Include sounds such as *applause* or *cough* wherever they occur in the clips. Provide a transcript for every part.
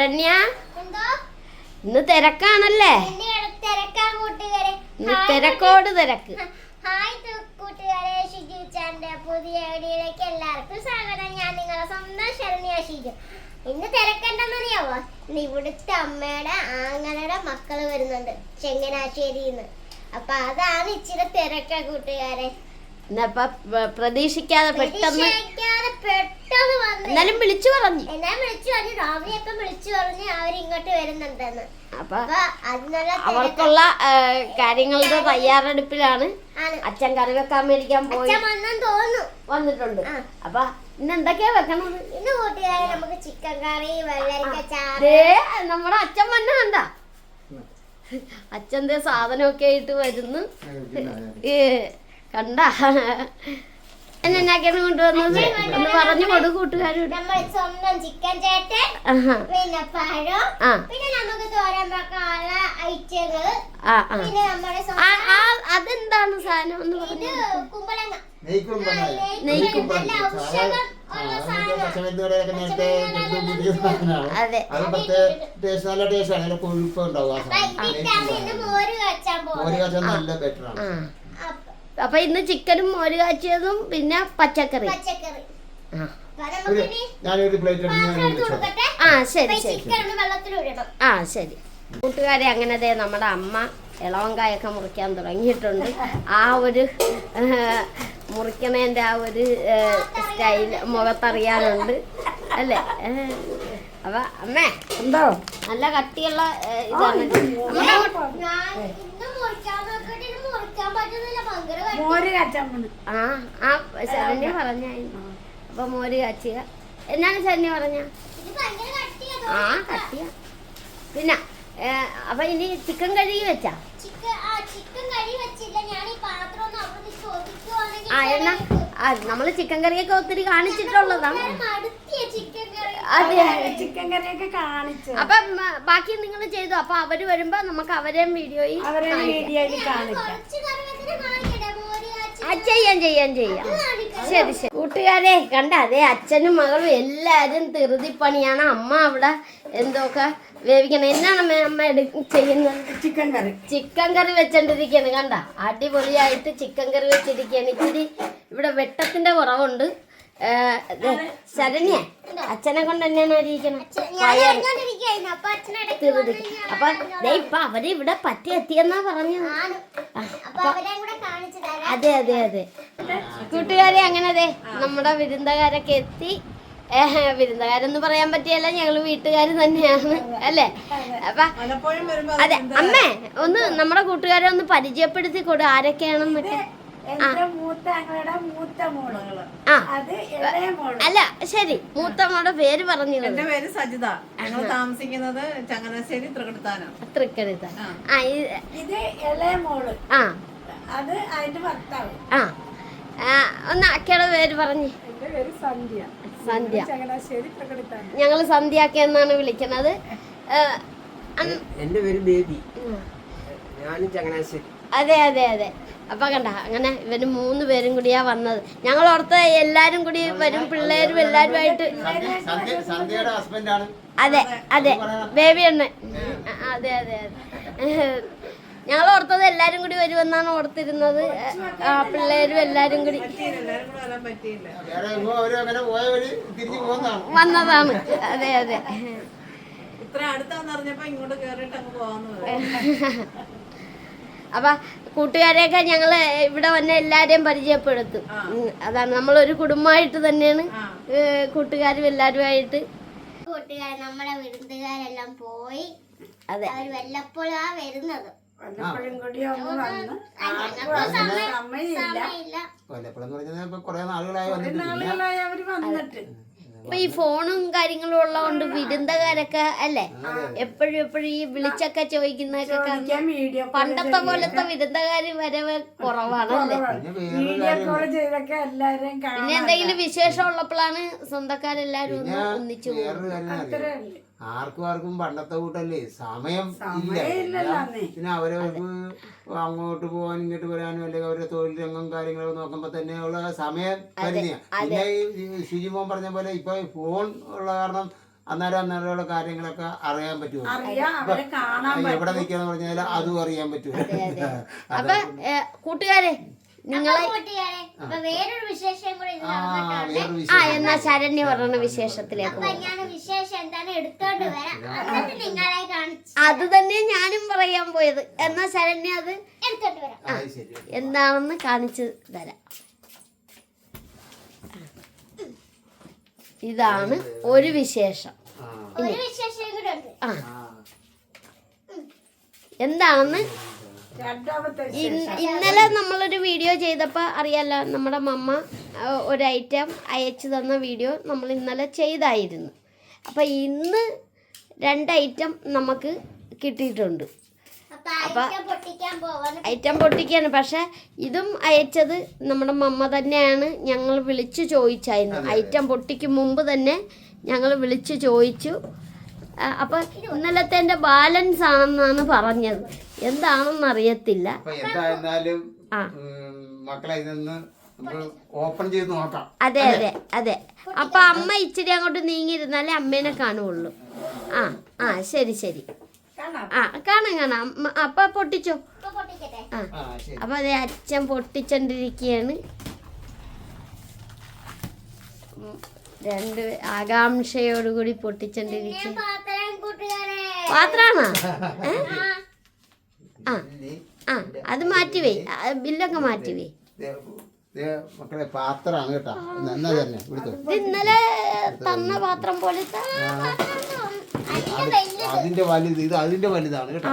ശരണ്യ ഇന്ന് തിരക്കാണല്ലേ? ഇന്ന് തിരക്കോട് തിരക്ക്. ഹായ് കൂട്ടുകാരെ. ഷിജു ചാന്റെ പുതിയ വീഡിയോയിലേക്ക് എല്ലാവർക്കും സ്വാഗതം. ഞാൻ നിങ്ങളെ സ്വന്തം ശരണ്യ ഷിജു. ഇന്ന് തിരക്കണ്ടെന്നറിയാവോ ഇന്ന് ഇവിടുത്തെ അമ്മയുടെ ആങ്ങളുടെ മക്കൾ വരുന്നുണ്ട്. ചെങ്ങനാശ്ശേരിന്ന് അപ്പൊ അതാണ് ഇച്ചിരി തിരക്ക കൂട്ടുകാരെ. പ്രതീക്ഷിക്കാതെ പെട്ടെന്ന് പെട്ടെന്ന് എന്നാലും വിളിച്ചു പറഞ്ഞു. എന്നാ വിളിച്ചു പറഞ്ഞു? രാവിലെയൊക്കെ വിളിച്ചു പറഞ്ഞു? അവരിങ്ങോട്ട് വരുന്നുണ്ടെന്ന്. അപ്പൊ അവർക്കുള്ള കാര്യങ്ങളുടെ തയ്യാറെടുപ്പിലാണ് അച്ഛൻ കറി വെക്കാൻ മേടിക്കാൻ പോയി. അച്ഛൻ വന്നെന്ന് തോന്നുന്നു. വന്നിട്ടുണ്ട്. അപ്പൊ ഇന്ന് എന്തൊക്കെയാ വെക്കണത്? ഇന്ന് കൂട്ടുകാരെ നമുക്ക് ചിക്കൻ കറി വെള്ളരിക്ക നമ്മുടെ അച്ഛൻ വന്ന കണ്ട. അച്ഛന്റെ സാധനമൊക്കെ ആയിട്ട് വരുന്നു. ഏ കണ്ട. എന്നാക്കിയാണ് കൊണ്ടുവന്നത്? പറഞ്ഞു കൊടു കൂട്ടുകാരോട്. നമ്മൾ സ്വന്തം ചിക്കൻ ചേട്ടൻ. പിന്നെ പഴം പിന്നെ നമുക്ക് തോരൻ വെക്കാനുള്ള ഐറ്റങ്ങൾ പിന്നെ നമ്മുടെ അതെന്താണ് സാധനം പറഞ്ഞു കുമ്പളങ്ങ. അതെ. നല്ല ടേസ്റ്റ് ആണ് കൊഴുപ്പ് ഉണ്ടാവും മോര് കാച്ചാൻ നല്ല ബെറ്റർ ആണ്. ആ. അപ്പൊ ഇന്ന് ചിക്കനും മോര് കാച്ചിയതും പിന്നെ പച്ചക്കറി. പച്ചക്കറി. ആ. ശരി ശരി ആ ശരി. കൂട്ടുകാരെ അങ്ങനെ ദേ നമ്മുടെ അമ്മ ഇളവങ്കായൊക്കെ മുറിക്കാൻ തുടങ്ങിയിട്ടുണ്ട്. ആ ഒരു മുറിക്കുന്നതിന്റെ മുറിക്കണേന്റെ ആ ഒരു സ്റ്റൈൽ മുഖത്തറിയാനുണ്ട്. അല്ലേ? അപ്പൊ അമ്മേ എന്തോ? നല്ല കട്ടിയുള്ള ഇതാണ്. മോര് കാച്ചാൻ ആ ആ ശരണ്യ പറഞ്ഞായിരുന്നു അപ്പൊ മോര് കാച്ചുക എന്നാണ് ശരണ്യ പറഞ്ഞ? ഇത് ഭയങ്കര കട്ടിയാ ആ. കട്ടിയ. പിന്നെ അപ്പൊ ഇനി ചിക്കൻ കഴുകി വെച്ചാ? ചിക്കൻ ആ ചിക്കൻ കറി വെച്ചില്ല. ഞാൻ ഈ പാത്രം ഒന്ന് അവിടെ ചോദിക്കുവാണെങ്കിൽ ആ എന്നാ? ആ നമ്മൾ ചിക്കൻ കറിയൊക്കെ ഒത്തിരി കാണിച്ചിട്ടുള്ളതാണ്. Chicken curry. അതെ. ചിക്കൻ കറിയൊക്കെ കാണിച്ചു. അപ്പൊ ബാക്കി നിങ്ങൾ ചെയ്തു? അപ്പൊ അവർ വരുമ്പോ നമുക്ക് അവരെയും വീഡിയോയിൽ അവരെ വീഡിയോയിൽ കാണിക്കാം. കുറച്ച് കറി വെച്ചിട്ട് കാണിക്കട്ടെ. മോര് കാച്ചി ആ ചെയ്യാം ചെയ്യാം ചെയ്യാം. ശരി ശരി. കൂട്ടുകാരെ കണ്ട? അതെ അച്ഛനും മകളും എല്ലാരും ധൃതിപ്പണിയാണ്. അമ്മ അവിടെ എന്തൊക്കെ വേവിക്കണം. എന്നാണ് അമ്മ ചെയ്യുന്നത്? ചിക്കൻ കറി. ചിക്കൻ കറി വെച്ചോണ്ടിരിക്കുകയാണ് കണ്ട അടിപൊളിയായിട്ട് ചിക്കൻ കറി വെച്ചിരിക്കുകയാണ് ഇച്ചിരി ഇവിടെ വെട്ടത്തിന്റെ കുറവുണ്ട്. ശരണ്യ അച്ഛനെ കൊണ്ട് തന്നെയാണ് അരിയിക്കണം അപ്പൊ ഇപ്പൊ അവർ ഇവിടെ പറ്റി എത്തിയെന്നാ പറഞ്ഞു അതെ അതെ അതെ. കൂട്ടുകാരെ അങ്ങനെ അതെ നമ്മുടെ വിരുന്നുകാരൊക്കെ എത്തി. വിരുന്നുകാരെന്ന് പറയാൻ പറ്റിയല്ല ഞങ്ങൾ വീട്ടുകാർ തന്നെയാണ് അല്ലേ? അപ്പൊ അതെ അമ്മേ ഒന്ന് നമ്മുടെ കൂട്ടുകാരെ ഒന്ന് പരിചയപ്പെടുത്തി കൊടു ആരൊക്കെയാണെന്നൊക്കെ എന്റെ മൂത്ത ഞങ്ങളുടെ മൂത്ത മോൾ അത് ഇളയ മോൾ. അല്ല ശരി മൂത്ത മോളുടെ പേര് പറഞ്ഞു എന്റെ പേര് സജിത. ഞങ്ങൾ താമസിക്കുന്നത് ചങ്ങനാശ്ശേരി തൃക്കടുത്താനാണ് തൃക്കടുത്താൻ ആ. ഇത് ഇളയ മോൾ. ആ. അത് അതിന്റെ ഭർത്താവ്. ആ. ആ, ഒന്ന് അക്കയുടെ പേര് പറഞ്ഞു. എന്റെ പേര് സന്ധ്യ. സന്ധ്യ. ഞങ്ങൾ സന്ധ്യാക്ക എന്നാണ് വിളിക്കുന്നത്. എന്റെ എന്റെ പേര് ബേബി. ഞാനും ചങ്ങനാശ്ശേരി. അതെ അതെ അതെ. അപ്പൊ കണ്ട അങ്ങനെ ഇവർ മൂന്ന് പേരും കൂടിയാ വന്നത്. ഞങ്ങൾ ഓർത്ത് എല്ലാരും കൂടി വരും പിള്ളേരും എല്ലാരും ആയിട്ട് അതെ അതെ. ബേബി എണ്ണ അതെ അതെ അതെ. ഞങ്ങൾ ഓർത്തത് എല്ലാരും കൂടി വരുമെന്നാണ് ഓർത്തിരുന്നത്. ആ പിള്ളേരും എല്ലാരും കൂടി വന്നതാണ്. അതെ അതെ. അപ്പൊ കൂട്ടുകാരെയൊക്കെ ഞങ്ങൾ ഇവിടെ വന്ന എല്ലാരെയും പരിചയപ്പെടുത്തും. അതാണ് അതാണ് നമ്മളൊരു കുടുംബമായിട്ട് തന്നെയാണ് കൂട്ടുകാരും എല്ലാവരുമായിട്ട് കൂട്ടുകാർ നമ്മളെ വിരുന്നുകാരെല്ലാം പോയി അതെ. അവർ വല്ലപ്പോഴാ വരുന്നത്. വല്ലപ്പോഴും കൂടി ഒന്ന് വന്ന് ഞങ്ങൾക്ക് സമയം സമയമില്ല. സമയമില്ല. വല്ലപ്പോഴെന്ന് പറഞ്ഞാൽ ഇപ്പൊ കുറെ നാളുകളായി വന്നിട്ട് നാളുകളായി അവർ വന്നിട്ട്. ഇപ്പൊ ഈ ഫോണും കാര്യങ്ങളും ഉള്ളതുകൊണ്ട് വിരുന്നുകാരൊക്കെ അല്ലേ? എപ്പോഴും എപ്പോഴും ഈ വിളിച്ചൊക്കെ ചോദിക്കുന്നൊക്കെ പണ്ടത്തെ പോലത്തെ വിരുന്നുകാര് വരവ് കുറവാണല്ലേ പിന്നെ എന്തെങ്കിലും വിശേഷം ഉള്ളപ്പോഴാണ് സ്വന്തക്കാരെല്ലാരും ഒന്ന് ഒന്നിച്ചു പോകും വേറൊരു കാര്യം അറിയാം ആർക്കും ആർക്കും പണ്ടത്തെ കൂട്ടല്ലേ? സമയം ഇല്ല. പിന്നെ അവരവർക്ക് അങ്ങോട്ട് പോകാനും ഇങ്ങോട്ട് വരാനും അല്ലെങ്കിൽ അവരുടെ തൊഴിൽ രംഗം കാര്യങ്ങളൊക്കെ നോക്കുമ്പോ തന്നെ ഉള്ള സമയം കരുതിയാണ് പിന്നെ ഈ ശുചിമോൻ പറഞ്ഞ പോലെ ഇപ്പൊ ഫോൺ ഉള്ള കാരണം അന്നേരം അന്നേരമുള്ള കാര്യങ്ങളൊക്കെ അറിയാൻ പറ്റുമോ അറിയാം അവരെ കാണാൻ എവിടെ നിൽക്കാന്ന് പറഞ്ഞാൽ അതും അറിയാൻ പറ്റുമോ അപ്പൊ കൂട്ടുകാരെ നിങ്ങളെ വേറൊരു വിശേഷം ആ എന്നാ ശരണ്യ പറഞ്ഞ വിശേഷത്തിലേക്ക് അത് തന്നെ ഞാനും പറയാൻ പോയത്. എന്നാ ശരണ്യ അത്? എടുത്തോണ്ട് വരാം. ആ ശരി എന്താണെന്ന് കാണിച്ചു തരാം. ഇതാണ് ഒരു വിശേഷം. ആ. ഒരു വിശേഷം കൂടെ ആ. ആ. എന്താണെന്ന്? ഇന്നലെ നമ്മളൊരു വീഡിയോ ചെയ്തപ്പോൾ അറിയാലോ നമ്മുടെ മമ്മ ഒരു ഐറ്റം അയച്ചു തന്ന വീഡിയോ നമ്മൾ ഇന്നലെ ചെയ്തായിരുന്നു. അപ്പം ഇന്ന് രണ്ട് ഐറ്റം നമുക്ക് കിട്ടിയിട്ടുണ്ട്. അപ്പൊ ഐറ്റം പൊട്ടിക്കാണ്. പക്ഷെ ഇതും അയച്ചത് നമ്മുടെ മമ്മ തന്നെയാണ്. ഞങ്ങൾ വിളിച്ചു ചോദിച്ചായിരുന്നു. ഐറ്റം പൊട്ടിക്കും മുമ്പ് തന്നെ ഞങ്ങൾ വിളിച്ചു ചോദിച്ചു. അപ്പൊ ഇന്നലത്തെ എന്റെ ബാലൻസ് ആണെന്നാണ് പറഞ്ഞത്. എന്താണെന്ന് അറിയത്തില്ല. മക്കളെ ഓപ്പൺ ചെയ്ത് നോക്കാം. അതെ അതെ അതെ. അപ്പൊ അമ്മ ഇച്ചിരി അങ്ങോട്ട് നീങ്ങിയിരുന്നാലേ അമ്മേനെ കാണുള്ളൂ. ആ ആ ശരി ശരി. കാണാം. ആ കാണാം കാണാം. അപ്പ അപ്പൊ പൊട്ടിച്ചോ? പൊട്ടിക്കട്ടെ. ആ അപ്പൊ അതെ അച്ഛൻ പൊട്ടിച്ചോണ്ടിരിക്കുകയാണ് രണ്ട് ആകാംക്ഷയോടുകൂടി പൊട്ടിച്ചോണ്ടിരിക്കും പാത്രം കൂട്ടുകാരെ. പാത്രാണോ? *laughs* ആ ആ അത് മാറ്റിവേ ബില്ലൊക്കെ മാറ്റിവേ മക്കളെ പാത്രമാണ് കേട്ടോ. എന്നാ തന്നെ? ഇന്നലെ തന്ന പാത്രം പോലത്തെ അതിന്റെ വലുത് ഇത് അതിന്റെ വലുതാണ് കേട്ടോ.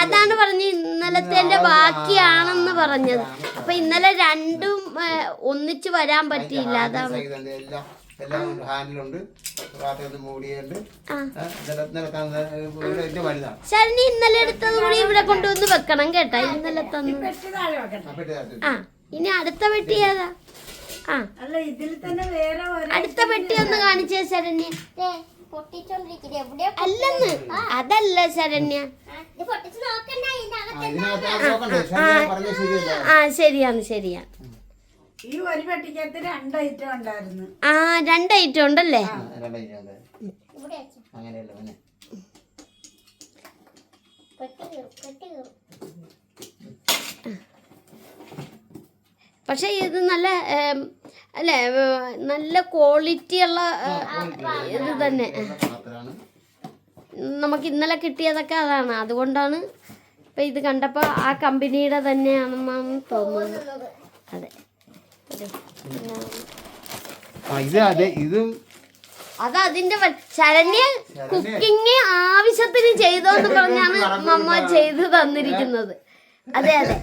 അതാണ് പറഞ്ഞ ഇന്നലത്തെ ബാക്കിയാണെന്ന് പറഞ്ഞത്. അപ്പൊ ഇന്നലെ രണ്ടും ഒന്നിച്ചു വരാൻ പറ്റിയില്ല. അതാണ്. എല്ലാം ഹാൻഡിലുണ്ട്. ശരണി ഇന്നലെ എടുത്തത് കൂടി ഇവിടെ കൊണ്ടുവന്ന് വെക്കണം കേട്ടാ. ഇന്നലെ തന്നു ആ. ഇനി അടുത്ത പെട്ടി ഏതാ? ആ. അല്ല ഇതിൽ തന്നെ വേറെ അടുത്ത പെട്ടി ഒന്ന് കാണിച്ചേ ശരണ്യ. അല്ലെന്ന്. അതല്ല ശരണ്യ. ആ, ശരിയാണ് ശരിയാണ്. ഈ ഒരു പെട്ടിക്കകത്ത് രണ്ട് ഐറ്റം ഉണ്ടായിരുന്നു. ആ രണ്ട് ഐറ്റം ഉണ്ടല്ലേ? അങ്ങനെയല്ല പിന്നെ പെട്ടി കീറും പെട്ടി കീറും പക്ഷെ ഇത് നല്ല അല്ലേ നല്ല ക്വാളിറ്റി ഉള്ള ഇത് തന്നെ. നമുക്ക് ഇന്നലെ കിട്ടിയതൊക്കെ അതാണ്. അതുകൊണ്ടാണ് ഇപ്പൊ ഇത് കണ്ടപ്പോ ആ കമ്പനിയുടെ തന്നെയാണെന്നാണ് തോന്നുന്നത്. അതെ. ഇത് അതെ ഇതും അത് അതിന്റെ ശരണ്യ കുക്കിംഗ് ആവശ്യത്തിന് ചെയ്തോന്ന് പറഞ്ഞാണ് മമ്മ ചെയ്തു തന്നിരിക്കുന്നത്. അതെ അതെ.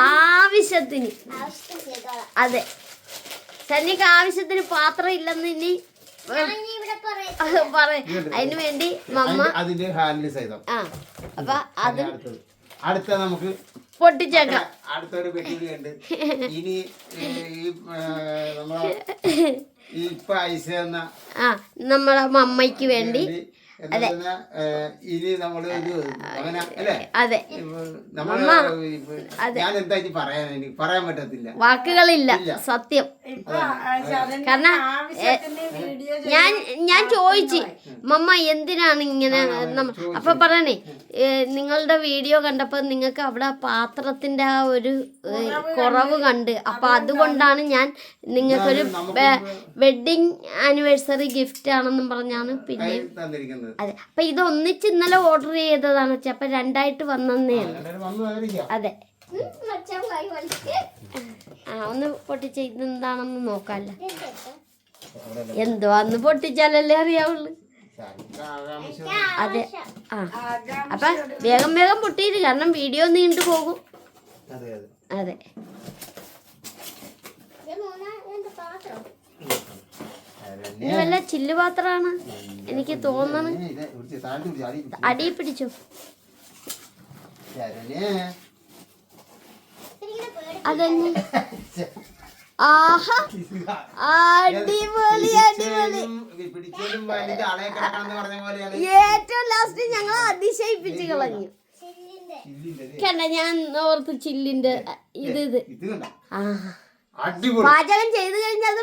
ആവശ്യത്തിന്. ആവശ്യം അതെ. സന്നിക്ക് ആവശ്യത്തിന് പാത്രം ഇല്ലെന്ന് ഇനി ഞാൻ ഇനി ഇവിടെ പറയാം. പറ അതിന് വേണ്ടി മമ്മ അതിന്റെ- ഹാൻഡിൽ സഹിതം ആ. അപ്പൊ അത് അടുത്ത നമുക്ക് പൊട്ടിച്ചേക്കാം. അടുത്തൊരു പെട്ടിയുണ്ട് ഇനി ഈ നമ്മളെ ഇപ്പൊ ഐസ് എന്ന ആ നമ്മളെ മമ്മയ്ക്ക് വേണ്ടി ഇനി നമ്മൾ അതെ. ഞാൻ എന്താ ഇനി പറയാൻ എനിക്ക് പറയാൻ പറ്റത്തില്ല. വാക്കുകളില്ല സത്യം. കാരണം, വീഡിയോ ഞാൻ ഞാൻ ചോദിച്ചു മമ്മ എന്തിനാണ് ഇങ്ങനെ അപ്പൊ പറയണേ നിങ്ങളുടെ വീഡിയോ കണ്ടപ്പോൾ നിങ്ങൾക്ക് അവിടെ പാത്രത്തിന്റെ ആ ഒരു കുറവ് കണ്ട്. അപ്പൊ അതുകൊണ്ടാണ് ഞാൻ നിങ്ങൾക്കൊരു വെഡിങ് ആനിവേഴ്സറി ഗിഫ്റ്റ് ആണെന്നും പറഞ്ഞാണ് പിന്നെ തന്നിരിക്കുന്നത്. അതെ. അപ്പൊ ഇത് ഒന്നിച്ച് ഇന്നലെ ഓർഡർ ചെയ്തതാണ് വെച്ചാൽ അപ്പൊ രണ്ടായിട്ട് വന്നേ അതെ. ആ ഒന്ന് പൊട്ടിച്ച് ഇതെന്താണെന്ന് നോക്കാല്ല. ഇതെടുത്ത്. എന്തോ അന്ന് പൊട്ടിച്ചാലല്ലേ അറിയാവുള്ളൂ. അതെ. ആ. അപ്പൊ വേഗം വേഗം പൊട്ടിയിട്ട് കാരണം വീഡിയോ നീണ്ടു പോകും. അതെ അതെ. അതെ. ഇത് വല്ല ചില്ല് പാത്രമാണ് എനിക്ക് തോന്നണ്. പിടിച്ച് അടി പിടിച്ച്. അതെന്നെ. *laughs* ആഹാ. അടിപൊളി അടിപൊളി. ഏറ്റവും ലാസ്റ്റ് ഞങ്ങൾ അതിശയിപ്പിച്ച് കളഞ്ഞു ചില്ലിന്റെ ചില്ലിന്റെ ഇത്. കണ്ട ഞാൻ ഓർത്ത് ചില്ലിന്റെ ഇത് ഇത്. പാചകം ചെയ്ത് കഴിഞ്ഞാൽ അത്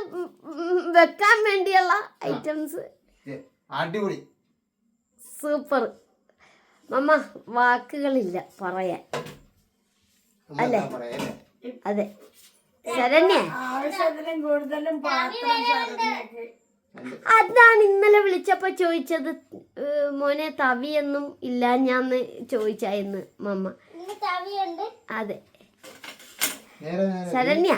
വെക്കാൻ വേണ്ടിയുള്ള ഐറ്റംസ് അടിപൊളി സൂപ്പർ മമ്മ വാക്കുകളില്ല പറയാൻ. അല്ലേ? അതെ. ശരണ്യ? ആവശ്യത്തിലും കൂടുതലും പാത്രം ശരണ്യക്ക്. അതാണ് ഇന്നലെ വിളിച്ചപ്പോ ചോദിച്ചത് മോനെ തവിയൊന്നും ഇല്ല ഞാന്ന് ചോദിച്ചായിരുന്നു മമ്മ. അതെ. ശരണ്യ.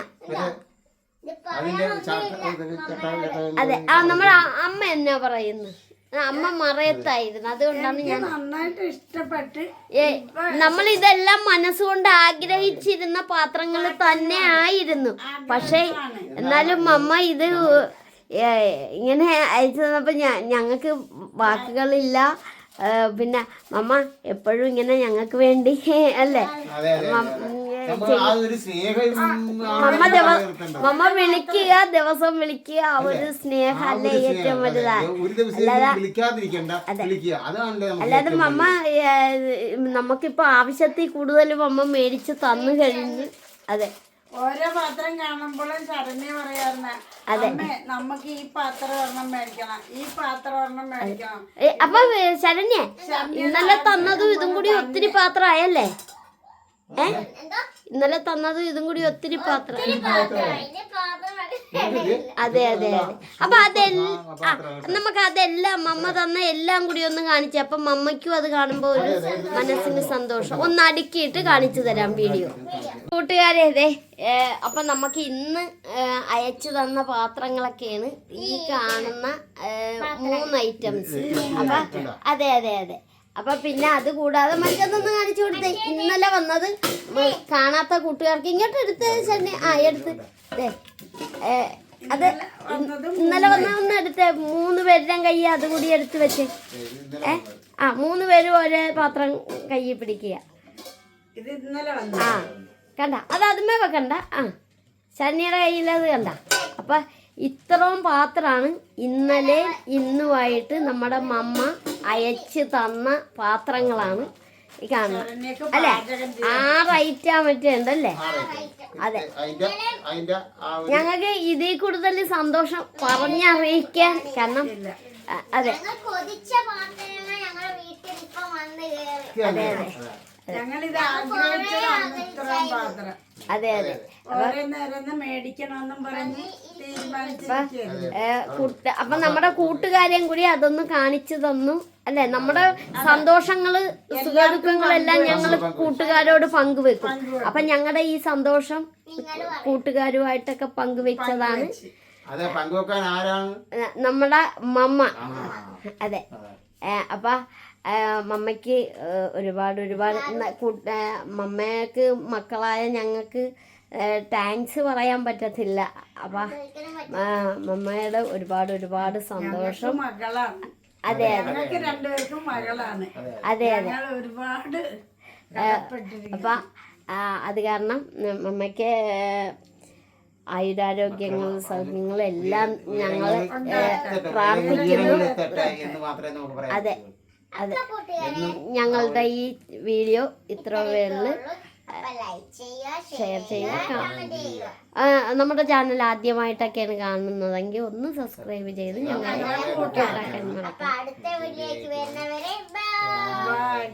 അതെ. ആ നമ്മുടെ അമ്മ എന്നാ പറയുന്നു? ആ, അമ്മ മറയത്തായിരുന്നു. അതുകൊണ്ടാണ് ഞാൻ നന്നായിട്ട് ഇഷ്ടപ്പെട്ട് ഏ നമ്മൾ ഇതെല്ലാം മനസ്സുകൊണ്ട് ആഗ്രഹിച്ചിരുന്ന പാത്രങ്ങൾ തന്നെ ആയിരുന്നു. പക്ഷേ എന്നാലും അമ്മ ഇത് ഇങ്ങനെ അയച്ചു തന്നപ്പോ ഞങ്ങൾക്ക് വാക്കുകളില്ല. പിന്നെ മമ്മ എപ്പോഴും ഇങ്ങനെ ഞങ്ങൾക്ക് വേണ്ടി അല്ലേ? മമ്മ വിളിക്കുക ദിവസം വിളിക്കുക ആ ഒരു സ്നേഹം അല്ലേ ഏറ്റവും വലുതാണ് അല്ലാതെ മമ്മ നമുക്കിപ്പോ ആവശ്യത്തിൽ കൂടുതൽ മമ്മ മേടിച്ച് തന്നു കഴിഞ്ഞു അതെ. ഓരോ പാത്രം കാണുമ്പോഴും ശരണ്യ പറയാറുണ്ട്. അമ്മേ നമുക്ക് ഈ പാത്രം ഒരെണ്ണം മേടിക്കണം ഈ പാത്രം ഒരെണ്ണം മേടിക്കണം. അപ്പൊ ശരണ്യേ ശരണ്യ ഇന്നലെ തന്നതും ഇതും കൂടി ഒത്തിരി പാത്രമായല്ലേ? ഏ? ഇന്നലെ തന്നത് ഇതും കൂടി ഒത്തിരി പാത്രം. അതെ അതെ അതെ. അപ്പൊ അതെല്ലാം നമുക്ക് അതെല്ലാം മമ്മ തന്ന എല്ലാം കൂടി ഒന്ന് കാണിച്ചു അപ്പൊ മമ്മയ്ക്കും അത് കാണുമ്പോ ഒരു മനസ്സിന് സന്തോഷം. ഒന്ന് അടുക്കിയിട്ട് കാണിച്ചു തരാം വീഡിയോ. കൂട്ടുകാരെ അതെ അപ്പൊ നമുക്ക് ഇന്ന് അയച്ചു തന്ന പാത്രങ്ങളൊക്കെയാണ് ഈ കാണുന്ന മൂന്ന് ഐറ്റംസ് അപ്പൊ അതെ അതെ അതെ. അപ്പൊ പിന്നെ അത് കൂടാതെ മറ്റൊന്നൊന്ന് കാണിച്ചു കൊടുത്തേ. ഇന്നലെ വന്നത് കാണാത്ത കൂട്ടുകാർക്ക് ഇങ്ങോട്ട് എടുത്ത് ചെന്നെ ആ എടുത്ത്. അത് ഇന്നലെ വന്ന ഒന്ന് എടുത്ത്. മൂന്ന് പേരുടെ കൈ അതുകൂടി എടുത്ത് വെച്ച്. ഏ ആ മൂന്ന് പേരും ഒരേ പാത്രം കയ്യിൽ പിടിക്കുക. ആ കണ്ട. അത് അതുമേ വെക്കണ്ട ആ ശനിയുടെ കയ്യിലത് കണ്ട. അപ്പൊ ഇത്രയും പാത്രമാണ് ഇന്നലെ ഇന്നുമായിട്ട് നമ്മുടെ മമ്മ അയച്ച് തന്ന പാത്രങ്ങളാണ് ഈ കാണുന്നത്. അല്ലെ? ആറ് ഐറ്റാ മറ്റേ ഉണ്ടല്ലേ? അതെ. ഞങ്ങൾക്ക് ഇതിൽ കൂടുതൽ സന്തോഷം പറഞ്ഞറിയിക്കാൻ കാരണം അതെ. അതെ അതെ. ഞങ്ങളിത് ആഗ്രഹിച്ചതാണ് അതെ അതെ. അപ്പൊ നമ്മുടെ കൂട്ടുകാരെയും കൂടി അതൊന്ന് കാണിച്ചു തന്നു. അല്ലെ? നമ്മുടെ സന്തോഷങ്ങൾ സുഖദുഃഖങ്ങളെല്ലാം ഞങ്ങൾ കൂട്ടുകാരോട് പങ്കുവെക്കും. അപ്പൊ ഞങ്ങളുടെ ഈ സന്തോഷം കൂട്ടുകാരുമായിട്ടൊക്കെ പങ്കുവെച്ചതാണ്. അതെ പങ്കുവെക്കാൻ ആരാണ്? നമ്മുടെ മമ്മ. അതെ. അപ്പൊ മമ്മയ്ക്ക് ഒരുപാട് ഒരുപാട് മമ്മയ്ക്ക് മക്കളായ ഞങ്ങൾക്ക് താങ്ക്സ് പറയാൻ പറ്റത്തില്ല. അപ്പൊ മമ്മയുടെ ഒരുപാട് ഒരുപാട് സന്തോഷം. അതെ ഞങ്ങൾക്ക് രണ്ടുപേർക്കും മകളാണ്. അതെ അതെ. ഒരുപാട് അപ്പൊ അത് കാരണം അമ്മയ്ക്ക് ആയുരാരോഗ്യങ്ങൾ സൗഖ്യങ്ങൾ എല്ലാം ഞങ്ങൾ പ്രാർത്ഥിക്കുന്നു. അതെ അതെ. ഞങ്ങളുടെ ഈ വീഡിയോ ഇത്ര പേരിൽ ഷെയർ ചെയ്യുക നമ്മുടെ ചാനൽ ആദ്യമായിട്ടൊക്കെയാണ് കാണുന്നതെങ്കിൽ ഒന്ന് സബ്സ്ക്രൈബ് ചെയ്ത് ഞങ്ങളെ കൂട്ടാക്കാൻ അടുത്ത വീഡിയോയിലേക്ക് വരുന്നവരെ ബൈ